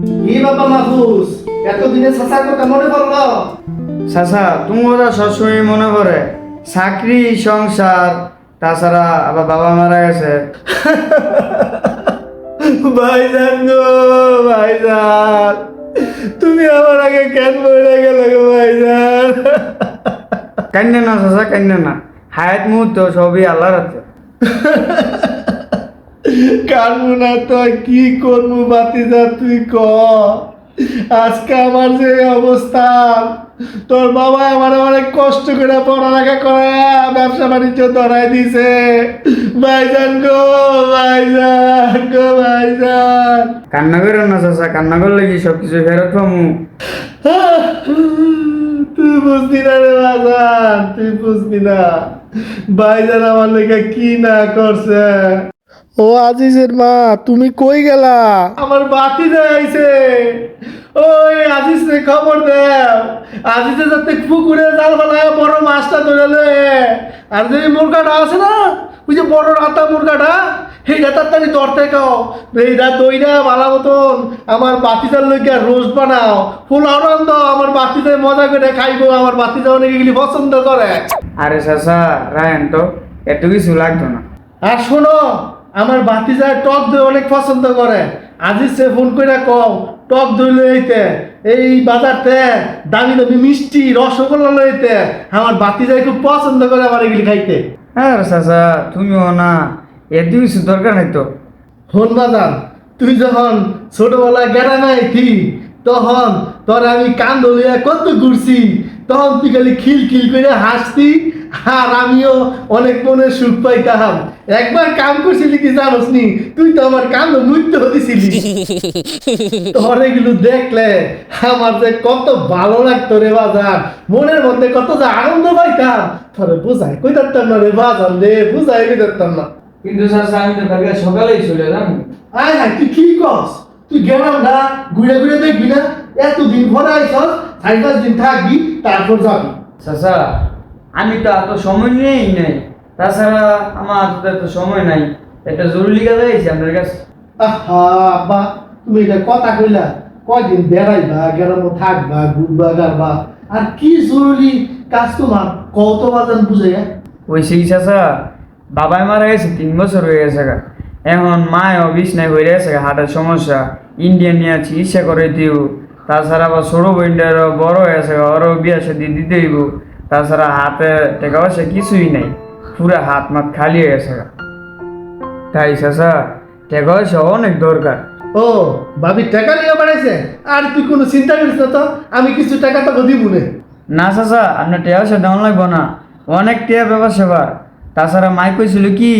কি বাবা মাহফুজ এতদিনে কথা মনে পড়ল চাচা তুমি ওরা সবসময় মনে পড়ে। চাকরি সংসার তাছাড়া আবার বাবা মারা গেছে। ভাইজান গো ভাইজান। তুমি আমার আগে কেন মরে গেলে গো ভাইজান। কান্নে না চাচা কান্নে না। হায়াত মুহূর্ত সবই আল্লাহর হাতে। কানবো না তো কি করব বাতিজা তুই ক? আজকে আমার যে অবস্থা তোর বাবা আমার অনেক কষ্ট করে পড়ালেখা করে ব্যবসা বাণিজ্য ধরাই দিছে ভাইজান গো ভাইজান গো ভাইজান। কান্না করে না চাচা কান্না করলে কি সব কিছু ফেরত পামু? তুই বুঝবি না রে বাজান তুই বুঝবি না। ভাইজান আমার লেগে কি না করছে? ও আজিজের মা তুমি কই গেলা? আমার বাতি যাইছে ওই আজিজ রে খবর দেও। আজিজে যাতে পুকুরে জাল ফেলায় বড় মাছটা ধরে লয়ে। আর যে মুরগাটা আছে না ওই যে বড় রাতা মুরগাটা সেইটা তাড়াতাড়ি ধরতে খাও এইটা দইটা ভালো মতন আমার বাতিটার লইয়া রোস্ট বানাও। পোলাও রান্ধ আমার বাতিতে মজা করে খাইবো আমার বাতিটা অনেক এগুলি পছন্দ করে। আরে চাচা রায়ন তো এত কিছু লাগতো না। আর শোনো আমার বাতিজার টক দই অনেক পছন্দ করে। আজি সে ফোন করে কও টক দই লইতে এই বাজারতে দামি দামি মিষ্টি রসগোল্লা লইতে আমার বাতি বাতিজাই খুব পছন্দ করে আমার এগুলি খাইতে। হ্যাঁ চাচা তুমিও না এত কিছু দরকার নাই তো। হন বাজার তুই যখন ছোটবেলায় গ্রামে আইতি তখন তোর আমি কান্দ লইয়া কত ঘুরছি। তখন তুই খালি খিল খিল করে হাসতি আর আমিও অনেক মনে সুখ পাইতাম। একবার কাম করছিলি কি জানোস নি? তুই তো আমার কান্দ মুক্ত হতেছিলি তোর এগুলো দেখলে আমার যে কত ভালো লাগতো রে বাজার মনের মধ্যে কত যে আনন্দ পাইতাম। তোরে বুঝাই কই পারতাম না রে বাজার রে বুঝাই কই পারতাম না। কিন্তু চাচা আমি তো কালকে সকালেই চলে যাব আয় হায় তুই কি কস তুই গেলাম না ঘুরে ঘুরে দেখবি না? এতদিন পরে আইসস চার পাঁচ দিন থাকবি তারপর যাবি। চাচা আমি তো এত সময় নেই নাই। তাছাড়া আমার হাতে এত সময় নাই। একটা জরুরি কাজ আইছি আপনার কাছে। আহা আব্বা তুমি এটা কথা কইলা। কয়দিন বেড়াইবা গেলাম থাকবা ঘুরবা গারবা। আর কি জরুরি কাজ তোমার? কত বাজান বুঝে ওই সেই চাচা বাবাই মারা গেছে তিন বছর হয়ে গেছে গা। এখন মায়ও বিছনায় হয়ে গেছে গা, হার্টের সমস্যা। ইন্ডিয়ান নিয়ে চিকিৎসা করে দিও তাছাড়া আবার ছোট বোনটারও বড় হয়ে গা, ওরও বিয়া শাদি দিতে হইব। তাছাড়া হাতে টাকা পয়সা কিছুই নাই পুরা হাত মাত খালি হয়ে গেছে তাই চাচা টাকা পয়সা অনেক দরকার। ও ভাবি টাকা নিয়ে বাড়াইছে আর তুই কোনো চিন্তা করিস না তো আমি কিছু টাকা তোকে দিব না। না চাচা আপনার টাকা পয়সা দেওয়া লাগবো না। অনেক টাকা ব্যাপার সেবার। তাছাড়া মাই কইছিল কি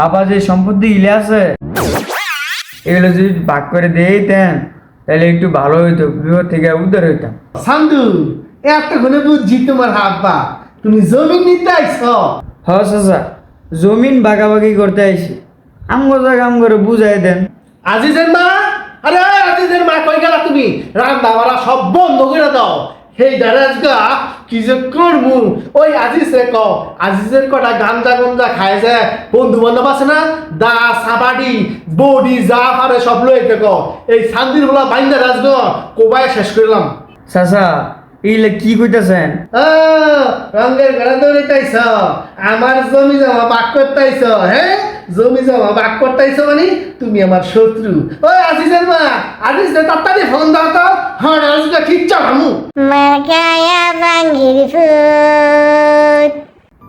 বাবা যে সম্পত্তি ইলে আছে এগুলো যদি ভাগ করে দিতেন তাহলে একটু ভালো হইতো বিপদ থেকে উদ্ধার হইতাম। সান্দু এতক্ষণে বুঝছি তোমার হাত পা তুমি জমি নিতে আইছ? হ চাচা জমিন বাগাবাগি করতে আইছি। আমগো জায়গা কাম করে বুঝাই দেন। আজিজের মা? আরে আজিজের মা কই গেলা তুমি? রান্না বাড়া সব বন্ধ করে দাও। সেই দারাজগা কি যে করমু ওই আজিজ রে ক আজিজের কটা গাঞ্জা গঞ্জা খায় যে বন্ধু বান্ধব আছে না? দা সাবাডি বডি যা পারে সব লইতে ক এই শান্তির বলা বাইন্দা রাজগ কোবায় শেষ করলাম। চাচা এইলে কি কইতাছেন? আহ, রঙের ঘরে দৌড়াইতেছ আমার জমি জমা বাক করতেছ হ্যাঁ জমি জমা বাক করতেছ মানে তুমি আমার শত্রু। ওই আজিজের মা আজিজ তাড়াতাড়ি ফোন দাও তো হ্যাঁ Markaya panggil food.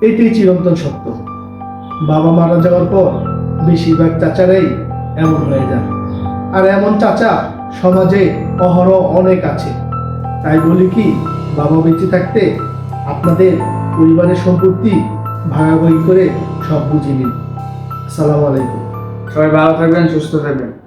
এটাই চিরন্তন সত্য। বাবা মারা যাওয়ার পর বেশিরভাগ চাচারাই এমন হয়ে যায়। আর এমন চাচা সমাজে অহরহ অনেক আছে। তাই বলি কি বাবা বেঁচে থাকতে আপনাদের পরিবারের সম্পত্তি ভাগাভাগি করে সব বুঝে নিন। আসসালামু আলাইকুম। সবাই ভালো থাকবেন সুস্থ থাকবেন।